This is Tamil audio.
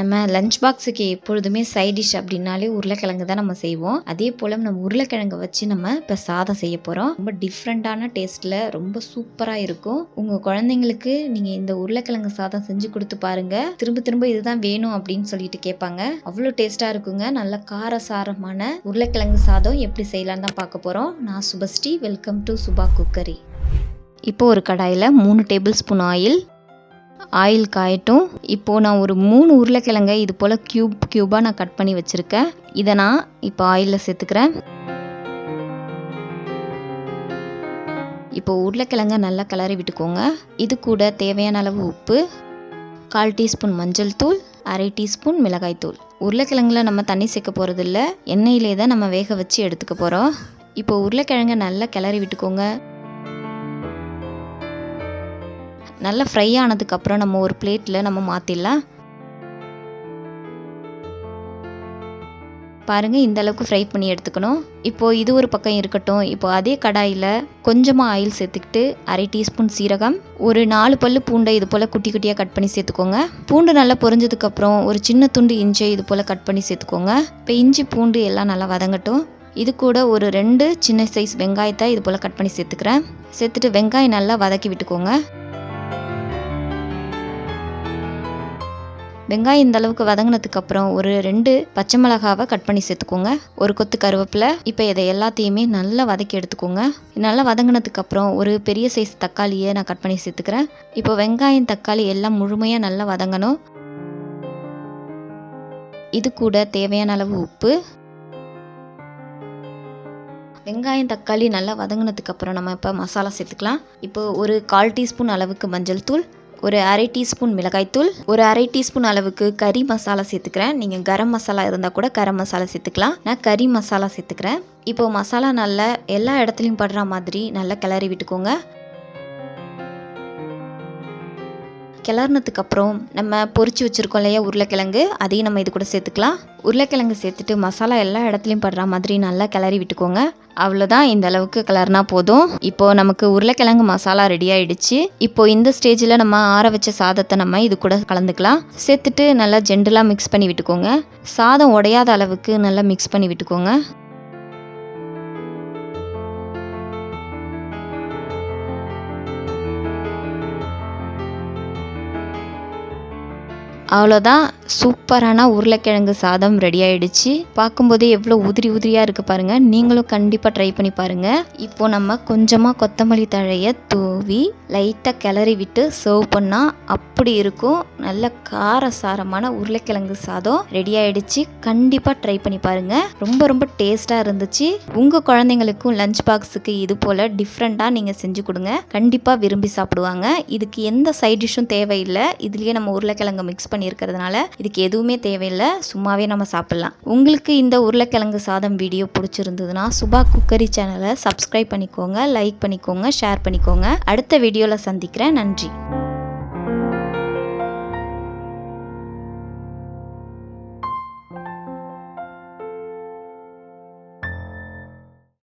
நம்ம லஞ்ச் பாக்ஸுக்கு எப்பொழுதுமே சைட் டிஷ் அப்படின்னாலே உருளைக்கிழங்கு தான் நம்ம செய்வோம். அதே போல் நம்ம உருளைக்கிழங்கை வச்சு நம்ம இப்போ சாதம் செய்ய போகிறோம் ரொம்ப டிஃப்ரெண்ட்டான டேஸ்ட்டில் ரொம்ப சூப்பராக இருக்கும். உங்கள் குழந்தைங்களுக்கு நீங்கள் இந்த உருளைக்கிழங்கு சாதம் செஞ்சு கொடுத்து பாருங்கள் திரும்ப திரும்ப இதுதான் வேணும் அப்படின்னு சொல்லிட்டு கேட்பாங்க. அவ்வளோ டேஸ்ட்டாக இருக்குங்க. நல்ல காரசாரமான உருளைக்கிழங்கு சாதம் எப்படி செய்யலான்னு தான் பார்க்க போகிறோம் நான் Subhashree welcome to Subha cookery இப்போ ஒரு கடாயில் மூணு டேபிள் ஸ்பூன் ஆயில் ஆயில் காயட்டும். இப்போது நான் ஒரு மூணு உருளைக்கிழங்கை இது போல் க்யூப் க்யூபாக நான் கட் பண்ணி வச்சுருக்கேன். இதை நான் இப்போ ஆயிலில் சேர்த்துக்கிறேன். இப்போ உருளைக்கிழங்க நல்லா கிளறி விட்டுக்கோங்க. இது கூட தேவையான அளவு உப்பு கால் டீஸ்பூன் மஞ்சள் தூள் அரை டீஸ்பூன் மிளகாய் தூள். உருளைக்கிழங்குல நம்ம தண்ணி சேர்க்க போகிறதில்ல எண்ணெயிலே தான் நம்ம வேக வச்சு எடுத்துக்க போகிறோம் இப்போ உருளைக்கிழங்க நல்லா கிளறி விட்டுக்கோங்க. நல்லா ஃப்ரை ஆனதுக்கப்புறம் நம்ம ஒரு பிளேட்டில் நம்ம மாற்றிடலாம் பாருங்கள் இந்த அளவுக்கு ஃப்ரை பண்ணி எடுத்துக்கணும். இப்போது இது ஒரு பக்கம் இருக்கட்டும். இப்போது அதே கடாயில் கொஞ்சமாக ஆயில் சேர்த்துக்கிட்டு அரை டீஸ்பூன் சீரகம் ஒரு நாலு பல்லு பூண்டை இது போல் குட்டி குட்டியாக கட் பண்ணி சேர்த்துக்கோங்க. பூண்டு நல்லா பொரிஞ்சதுக்கப்புறம் ஒரு சின்ன துண்டு இஞ்சி இது போல் கட் பண்ணி சேர்த்துக்கோங்க. இப்போ இஞ்சி பூண்டு எல்லாம் நல்லா வதங்கட்டும். இது கூட ஒரு ரெண்டு சின்ன சைஸ் வெங்காயத்தை இது போல் கட் பண்ணி சேர்த்துக்கிறேன். சேர்த்துட்டு வெங்காயம் நல்லா வதக்கி விட்டுக்கோங்க. வெங்காயம் இந்த அளவுக்கு வதங்கினதுக்கு அப்புறம் ஒரு ரெண்டு பச்சை மிளகாவை கட் பண்ணி சேர்த்துக்கோங்க. ஒரு கொத்து கருவேப்பிலை. இப்போ இதை எல்லாத்தையுமே நல்லா வதக்கி எடுத்துக்கோங்க. நல்லா வதங்கினதுக்கு அப்புறம் ஒரு பெரிய சைஸ் தக்காளியை நான் கட் பண்ணி சேர்த்துக்கிறேன். இப்போ வெங்காயம் தக்காளி எல்லாம் முழுமையாக நல்லா வதங்கணும். இது கூட தேவையான அளவு உப்பு. வெங்காயம் தக்காளி நல்லா வதங்கினதுக்கு அப்புறம் நம்ம இப்போ மசாலா சேர்த்துக்கலாம். இப்போ ஒரு கால் டீஸ்பூன் அளவுக்கு மஞ்சள் தூள். ஒரு அரை டீஸ்பூன் மிளகாய்த்தூள் ஒரு அரை டீஸ்பூன் அளவுக்கு கறி மசாலா சேர்த்துக்கிறேன். நீங்கள் கரம் மசாலா இருந்தால் கூட கரம் மசாலா சேர்த்துக்கலாம். நான் கறி மசாலா சேர்த்துக்கிறேன். இப்போது மசாலா நல்லா எல்லா இடத்துலையும் படுற மாதிரி நல்லா கிளறி விட்டுக்கோங்க. கிளறினதுக்கு அப்புறம் நம்ம பொறிச்சு வச்சுருக்கோம் இல்லையா உருளைக்கிழங்கு அதையும் நம்ம இது கூட சேர்த்துக்கலாம். உருளைக்கிழங்கு சேர்த்துட்டு மசாலா எல்லா இடத்துலையும் படுற மாதிரி நல்லா கிளறி விட்டுக்கோங்க. அவ்வளோதான் இந்த அளவுக்கு கிளறினா போதும். இப்போது நமக்கு உருளைக்கிழங்கு மசாலா ரெடி ஆகிடுச்சு இப்போ இந்த ஸ்டேஜில் நம்ம ஆற வச்ச சாதத்தை நம்ம இது கூட கலந்துக்கலாம். சேர்த்துட்டு நல்லா ஜெண்டலாக மிக்ஸ் பண்ணி விட்டுக்கோங்க. சாதம் உடையாத அளவுக்கு நல்லா மிக்ஸ் பண்ணி விட்டுக்கோங்க. அவ்வளோதான். சூப்பரான உருளைக்கிழங்கு சாதம் ரெடி ஆயிடுச்சு. பார்க்கும்போதே எவ்வளோ உதிரி உதிரியாக இருக்குது பாருங்கள் நீங்களும் கண்டிப்பாக ட்ரை பண்ணி பாருங்கள் இப்போ நம்ம கொஞ்சமாக கொத்தமல்லி தழையை தூவி லைட்டாக கிளறி விட்டு சர்வ் பண்ணால் அப்படி இருக்கும். நல்ல காரசாரமான உருளைக்கிழங்கு சாதம் ரெடி ஆயிடுச்சு. கண்டிப்பாக ட்ரை பண்ணி பாருங்கள் ரொம்ப ரொம்ப டேஸ்ட்டாக இருந்துச்சு. உங்கள் குழந்தைங்களுக்கும் லஞ்ச் பாக்ஸுக்கு இது போல் டிஃப்ரெண்ட்டாக நீங்கள் செஞ்சு கொடுங்க. கண்டிப்பாக விரும்பி சாப்பிடுவாங்க. இதுக்கு எந்த சைட் டிஷ்ஷும் தேவையில்லை. இதுலேயே நம்ம உருளைக்கிழங்கு மிக்ஸ் பண்ணி பண்ணியிருக்கிறதுனால இதுக்கு எதுவுமே தேவையில்லை. சும்மாவே நம்ம சாப்பிட்லாம். உங்களுக்கு இந்த உருளைக்கிழங்கு சாதம் வீடியோ பிடிச்சிருந்ததுன்னா சுபா குக்கரி சேனலை சப்ஸ்கிரைப் பண்ணிக்கோங்க லைக் பண்ணிக்கோங்க ஷேர் பண்ணிக்கோங்க. அடுத்த வீடியோவில் சந்திக்கிறேன். நன்றி.